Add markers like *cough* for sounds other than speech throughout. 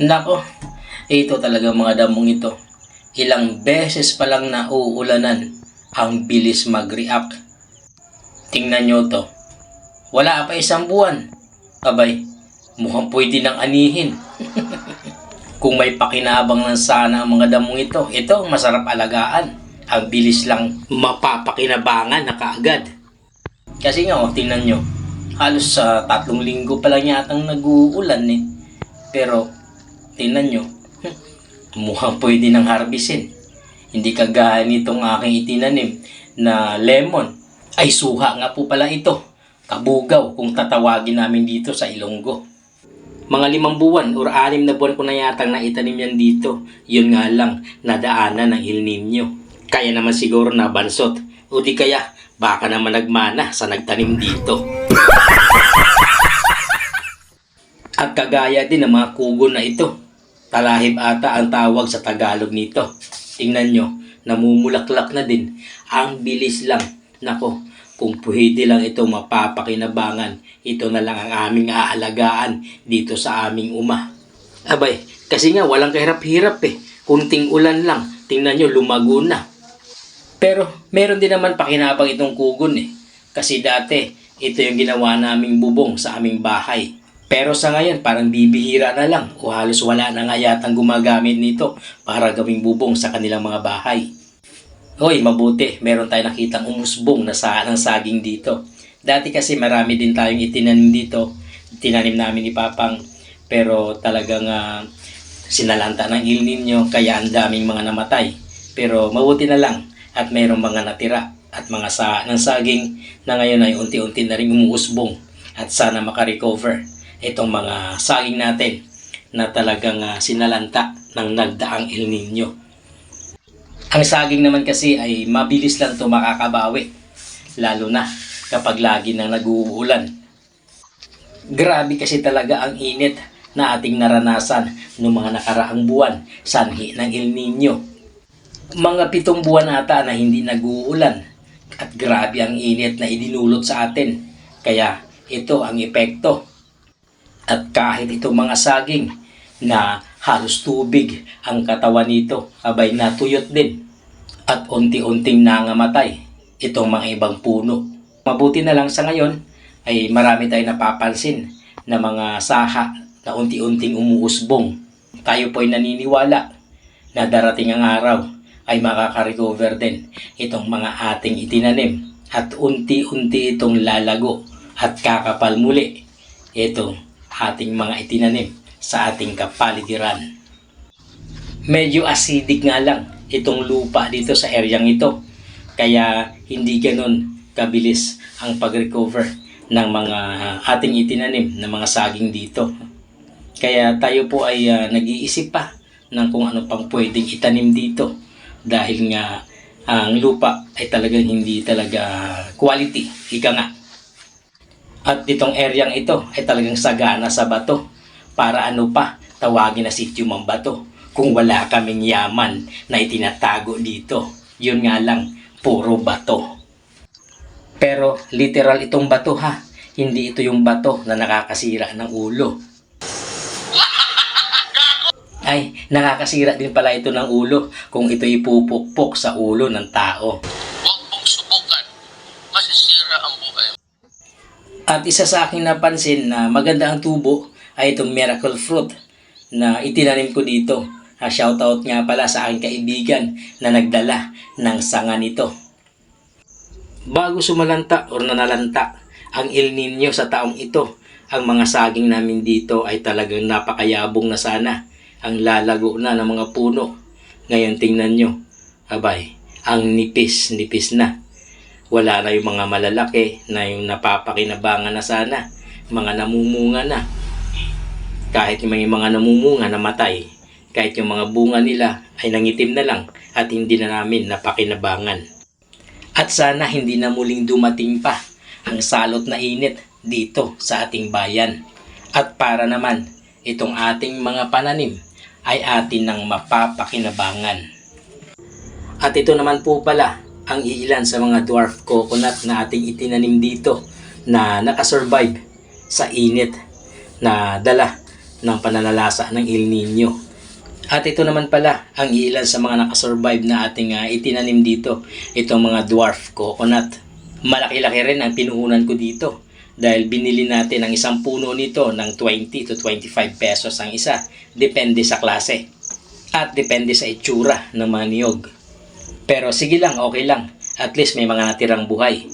Nako, ito talaga mga damong ito. Ilang beses pa lang na uulanan ang bilis mag-react. Tingnan nyo to. Wala pa isang buwan. Abay, mukhang pwede nang anihin. *laughs* Kung may pakinabang lang sana ang mga damong ito, ito masarap alagaan. Ang bilis lang mapapakinabangan na kaagad. Kasi nga, oh, tingnan nyo. Halos sa tatlong linggo pa lang yatang nag-uulan eh. Pero, tingnan nyo. Mukhang pwede nang harbisin. Hindi kagaya nitong aking itinanim na lemon. Ay, suha nga po pala ito. Kabugaw kung tatawagin namin dito sa Ilonggo. Mga limang buwan or anim na buwan ko na yatang naitanim yan dito. Yun nga lang, nadaanan ng El Nino. Kaya naman siguro na bansot. O di kaya, baka naman nagmana sa nagtanim dito. *laughs* At kagaya din ng mga kugo na ito. Talahib ata ang tawag sa Tagalog nito. Tingnan nyo, namumulaklak na din. Ang bilis lang. Nako, kung pwede lang ito mapapakinabangan, ito na lang ang aming aalagaan dito sa aming uma. Abay, kasi nga walang kahirap-hirap eh. Kunting ulan lang, tingnan nyo, lumago na. Pero meron din naman pakinabang itong kugon eh. Kasi dati, ito yung ginawa naming bubong sa aming bahay. Pero sa ngayon, parang bibihira na lang o halos wala na nga yatang gumagamit nito para gawing bubong sa kanilang mga bahay. Hoy, mabuti. Meron tayong nakitang umusbong na sa ng saging dito. Dati kasi marami din tayong itinanim dito. Tinanim namin ni Papang. Pero talagang ah, sinalanta ng Il Nino kaya ang daming mga namatay. Pero mabuti na lang at mayroong mga natira at mga sa ng saging na ngayon ay unti-unti na rin umuusbong at sana makarecover itong mga saging natin na talagang ah, sinalanta ng nagdaang El Nino. Ang saging naman kasi ay mabilis lang to makakabawi. Lalo na kapag lagi nang nag-uulan. Grabe kasi talaga ang init na ating naranasan noong mga nakaraang buwan sanhi ng El Nino. Mga pitong buwan ata na hindi nag-uulan at grabe ang init na idinulot sa atin. Kaya ito ang epekto. At kahit itong mga saging na halos tubig ang katawan nito, abay natuyot din at unti-unting nangamatay itong mga ibang puno. Mabuti na lang sa ngayon ay marami tayong napapansin na mga saha na unti-unting umuusbong. Tayo po ay naniniwala na darating ang araw ay makaka-recover din itong mga ating itinanim at unti-unti itong lalago at kakapal muli itong ating mga itinanim sa ating kapaligiran. Medyo acidic nga lang itong lupa dito sa areang ito. Kaya hindi ganun kabilis ang pag-recover ng mga ating itinanim na mga saging dito. Kaya tayo po ay ah, nag-iisip pa ng kung ano pang pwedeng itanim dito dahil nga ang lupa ay talagang hindi talaga quality, ika nga. At itong areang ito ay talagang sagana sa bato para ano pa tawagin na sityo mang bato kung wala kaming yaman na itinatago dito. Yun nga lang, puro bato. Pero literal itong bato ha. Hindi ito yung bato na nakakasira ng ulo. *laughs* Ay, nakakasira din pala ito ng ulo kung ito ipupukpok sa ulo ng tao. Huwag mong. Masisira ang buhay mo. At isa sa akin napansin na maganda ang tubo ay itong miracle fruit na itinanim ko dito. Ah, shoutout nga pala sa aking kaibigan na nagdala ng sanga nito. Bago sumalanta or nanalanta ang El Nino sa taong ito, ang mga saging namin dito ay talagang napakayabong na sana. Ang lalago na ng mga puno. Ngayon tingnan nyo, abay, ang nipis-nipis na. Wala na yung mga malalaki na yung napapakinabangan na sana. Mga namumunga na. Kahit yung mga, namumunga namatay. Kahit yung mga bunga nila ay nangitim na lang at hindi na namin napakinabangan. At sana hindi na muling dumating pa ang salot na init dito sa ating bayan. At para naman itong ating mga pananim ay atin ng mapapakinabangan. At ito naman po pala ang iilan sa mga dwarf coconut na ating itinanim dito na nakasurvive sa init na dala ng pananalasa ng El Nino. At ito naman pala ang ilan sa mga nakasurvive na ating ah, itinanim dito. Itong mga dwarf coconut. Malaki-laki rin ang pinuhunan ko dito dahil binili natin ang isang puno nito ng 20 to 25 pesos ang isa. Depende sa klase. At depende sa itsura ng mga niyog. Pero sige lang, okay lang. At least may mga natirang buhay.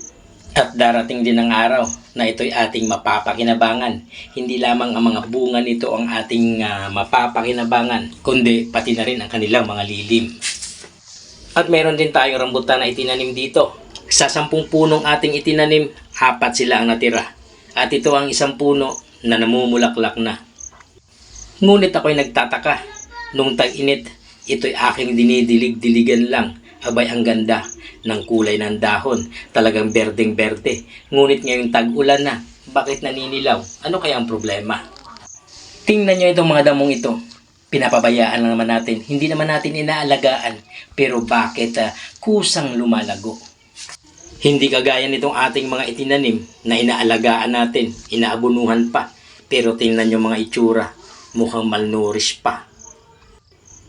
At darating din ang araw na ito'y ating mapapakinabangan. Hindi lamang ang mga bunga nito ang ating ah, mapapakinabangan, kundi pati na rin ang kanilang mga lilim. At meron din tayong rambutan na itinanim dito. Sa sampung punong ating itinanim, apat sila ang natira. At ito ang isang puno na namumulaklak na. Ngunit ako'y nagtataka. Nung tag-init, ito'y aking dinidilig-diligan lang. Abay ang ganda ng kulay ng dahon. Talagang berdeng-berde. Ngunit ngayong tag-ulan na, bakit naninilaw? Ano kaya ang problema? Tingnan nyo itong mga damong ito. Pinapabayaan lang naman natin. Hindi naman natin inaalagaan. Pero bakit ah, kusang lumalago? Hindi kagaya nitong ating mga itinanim na inaalagaan natin, inaabunuhan pa. Pero tingnan nyo mga itsura, mukhang malnourished pa.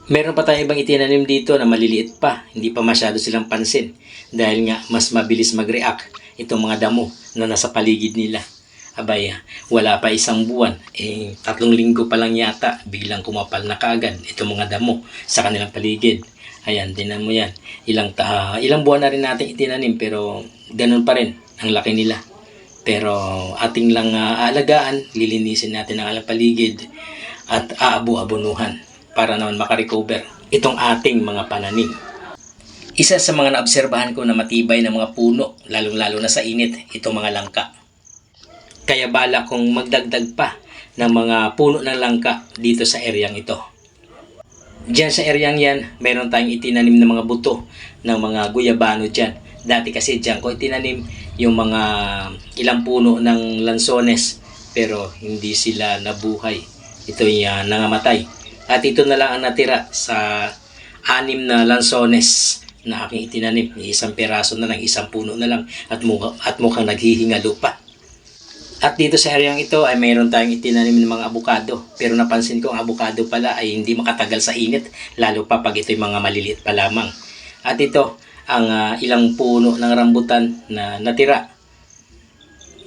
Meron pa tayong ibang itinanim dito na maliliit pa, hindi pa masyado silang pansin dahil nga mas mabilis mag-react itong mga damo na nasa paligid nila. Abay, wala pa isang buwan, eh tatlong linggo pa lang yata, biglang kumapal na kaagad itong mga damo sa kanilang paligid. Ayan, tinan mo yan. Ilang, ta ilang buwan na rin natin itinanim pero ganun pa rin ang laki nila. Pero ating lang ah, aalagaan, lilinisin natin ang alang paligid at aabu-abunuhan para naman makarecover itong ating mga pananim. Isa sa mga naobserbahan ko na matibay na mga puno, lalong-lalo na sa init, itong mga langka. Kaya bala kong magdagdag pa ng mga puno ng langka dito sa eryang ito. Diyan sa eryang yan, meron tayong itinanim na mga buto ng mga guyabano dyan. Dati kasi dyan ko itinanim yung mga ilang puno ng lansones pero hindi sila nabuhay. Ito yung nangamatay. At ito na lang ang natira sa anim na lansones na aking itinanim. Isang peraso na lang, isang puno na lang at, mukha, at mukhang naghihingalo pa. At dito sa areang ito ay mayroon tayong itinanim ng mga abukado. Pero napansin ko ang abukado pala ay hindi makatagal sa init, lalo pa pag ito'y mga maliliit pa lamang. At ito ang ah, ilang puno ng rambutan na natira.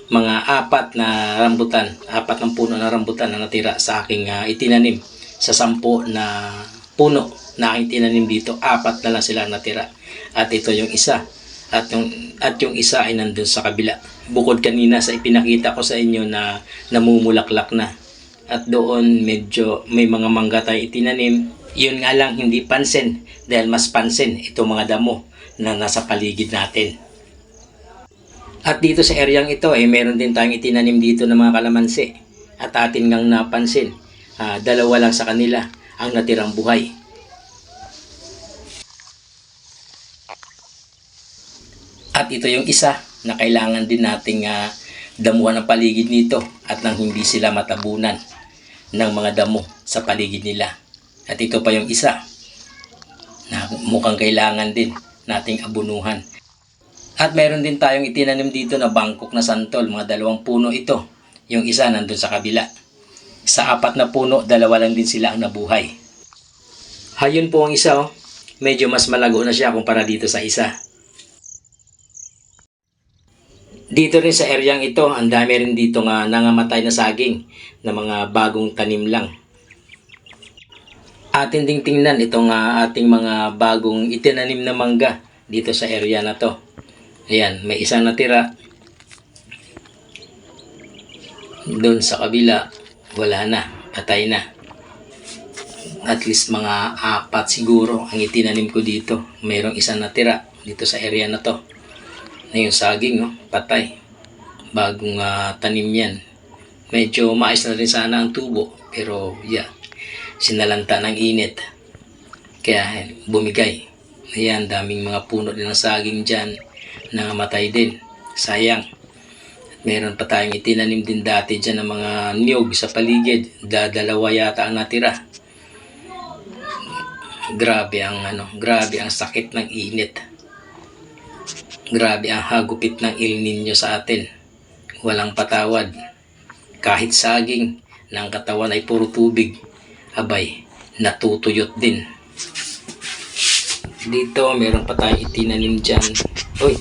Mga apat na rambutan, apat ng puno ng rambutan na natira sa aking ah, itinanim. Sa sampo na puno na aking tinanim dito, apat na lang sila natira. At ito yung isa. At yung, at yung isa ay nandun sa kabila. Bukod kanina sa ipinakita ko sa inyo na namumulaklak na. At doon medyo may mga mangga tayo itinanim. Yun nga lang hindi pansin dahil mas pansin itong mga damo na nasa paligid natin. At dito sa eryang ito ay meron din tayong itinanim dito ng mga kalamansi. At atin ngang napansin, ah, dalawa lang sa kanila ang natirang buhay. At ito yung isa na kailangan din nating ah, damuhan ang paligid nito at nang hindi sila matabunan ng mga damo sa paligid nila. At ito pa yung isa na mukhang kailangan din nating abunuhan. At meron din tayong itinanim dito na bangkok na santol, mga dalawang puno ito. Yung isa nandun sa kabila. Sa apat na puno, dalawa lang din sila ang nabuhay. Hayun po ang isa oh. Medyo mas malago na siya kumpara dito sa isa. Dito rin sa eryang ito, ang dami rin dito nga nangamatay na saging na mga bagong tanim lang. Atin ding tingnan itong nga ating mga bagong itinanim na mangga dito sa area na to. Ayan, may isang natira. Doon sa kabila, wala na, patay na. At least mga apat siguro ang itinanim ko dito. Mayroong isang natira dito sa area na to na yung saging, oh, patay. Bagong ah, tanim yan. Medyo maayos na rin sana ang tubo, pero yeah, sinalanta ng init. Kaya eh, bumigay. Ayan, daming mga puno din ng saging dyan na matay din. Sayang. Meron pa tayong itinanim din dati dyan ng mga niyog sa paligid. Dadalawa yata ang natira. Grabe ang ano, grabe ang sakit ng init. Grabe ang hagupit ng El Nino sa atin. Walang patawad. Kahit saging, ang katawan ay puro tubig, abay, natutuyot din. Dito, meron pa tayong itinanim dyan. Uy,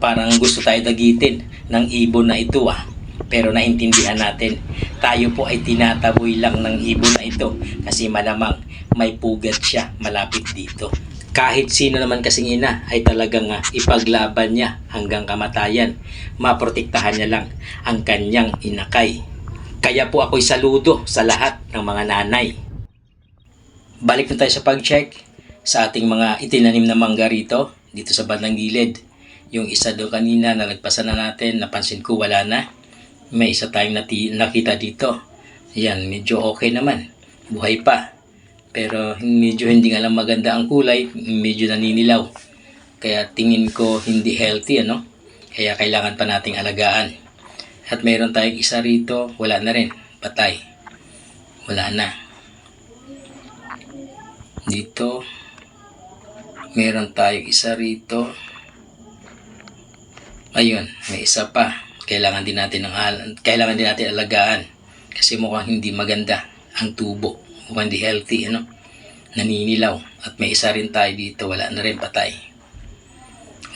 parang gusto tayo dagitin ng ibon na ito ah. Pero naintindihan natin, tayo po ay tinataboy lang ng ibon na ito kasi malamang may pugat siya malapit dito. Kahit sino naman kasing ina ay talagang ah, ipaglaban niya hanggang kamatayan. Maprotektahan niya lang ang kanyang inakay. Kaya po ako'y saludo sa lahat ng mga nanay. Balik na tayo sa pag-check sa ating mga itinanim na mangga rito, dito sa bandang gilid. Yung isa do kanina na nagpasa na natin, napansin ko wala na. May isa tayong nati- nakita dito. Yan, medyo okay naman. Buhay pa. Pero medyo hindi nga lang maganda ang kulay, medyo naninilaw. Kaya tingin ko hindi healthy, ano? Kaya kailangan pa nating alagaan. At meron tayong isa rito, wala na rin, patay. Wala na. Dito, meron tayong isa rito. Ayun, may isa pa. Kailangan din natin ng kailangan din natin alagaan kasi mukhang hindi maganda ang tubo. Mukhang hindi healthy, ano? Naninilaw. At may isa rin tayo dito, wala na rin patay.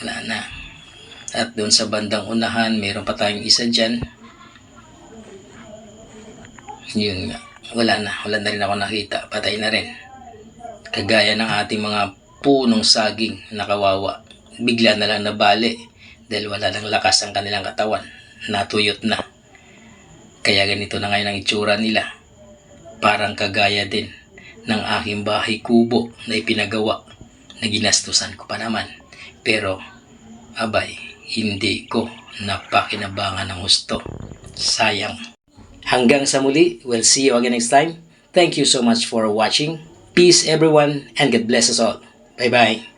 Wala na. At doon sa bandang unahan, meron pa tayong isa dyan. Yun nga. Wala na. Wala na rin ako nakita. Patay na rin. Kagaya ng ating mga punong saging na kawawa. Bigla na lang nabali dahil wala nang lakas ang kanilang katawan. Natuyot na. Kaya ganito na ngayon ang itsura nila. Parang kagaya din ng aking bahay kubo na ipinagawa na ginastusan ko pa naman. Pero, abay, hindi ko napakinabangan ng husto. Sayang. Hanggang sa muli, we'll see you again next time. Thank you so much for watching. Peace everyone and God bless us all. Bye-bye.